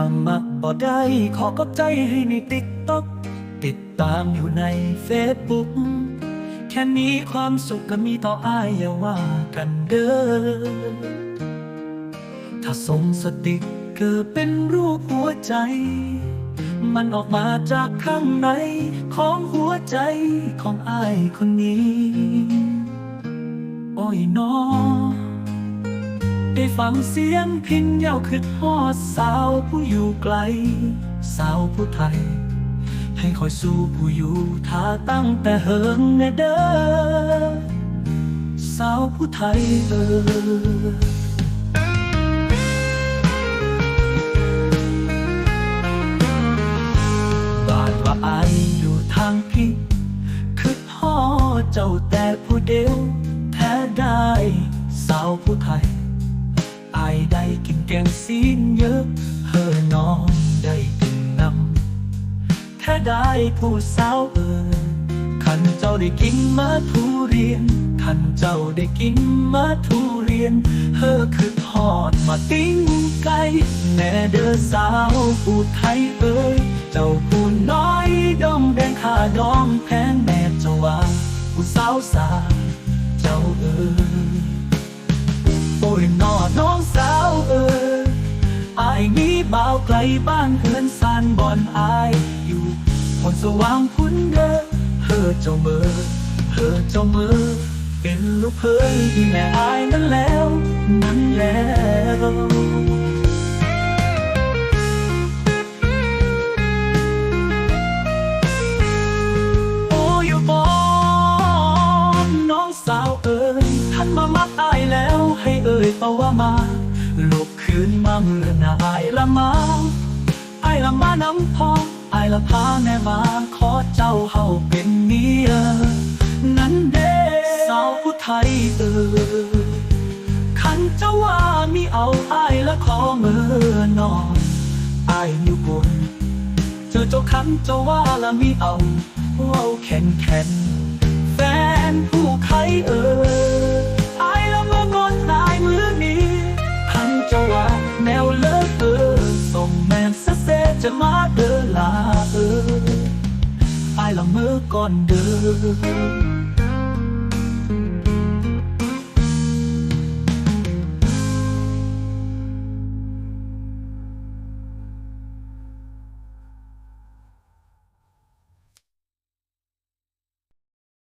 างมาบ่ได้ขอก็ใจให้ในติ๊กต็อกติดตามอยู่ในเฟซบุ๊กแค่นี้ความสุขก็มีต่ออายอย่าว่ากันเด้อถ้าส่งสติกเกอร์เป็นรูปหัวใจ มันออกมาจากข้างในของหัวใจของอายคนนี้ โอ้ยนอได้ ฟังเสียงพินเย้าขึ้นฮอดสาวผู้อยู่ไกล สาวผู้ไทย ให้คอยสู้ผู้อยู่ท่าตั้งแต่เฮิงแนเด้อสาวผู้ไทยเออบาดว่าอายอยู่ทางพี่คือพ่อเจ้าแต่ผู้เดียวแท้ได้ สาวผู้ไทย นแกงซีนเยอะเฮอน้องได้กินนำแท้ได้ผู้สาวเออขันเจ้าได้กินมาทุเรียนขันเจ้าได้กินมาทุเรียน เฮอคือทอดมาติ้งไก่แน่เด้อสาวผู้ไทยเอ้ยเจ้าผู้น้อยดมแดงขาดอมแพงแม่เจ้าว่าผู้สาวสาเจ้าเอ้ย ไกลบ้านเฮือนซานบอนอายอยู่คนสว่างพุ้นเด้อเฮอเจ้าเมือเฮอเจ้าเมือเป็นลูกเพยที่แม่อายนั้นแล้วนั้นแล้วโอ้ยบอนน้องสาวเอ๋ยท่านมามักอายแล้วให้เอ่ยเปาว่ามาลุกคืนมาเมื่อนาอายละมาอายละมา น้ำพองอายละพาแม่มาขอเจ้าเฮาเป็นเมีย นั้นเด้สาวผู้ไทยเออขันเจ้าว่ามีเอาอายละขอมือนอนอายอยู่บนเจอเจ้าขันเจ้าว่าละมีเอาเว้าแข็งแข็ง เดินล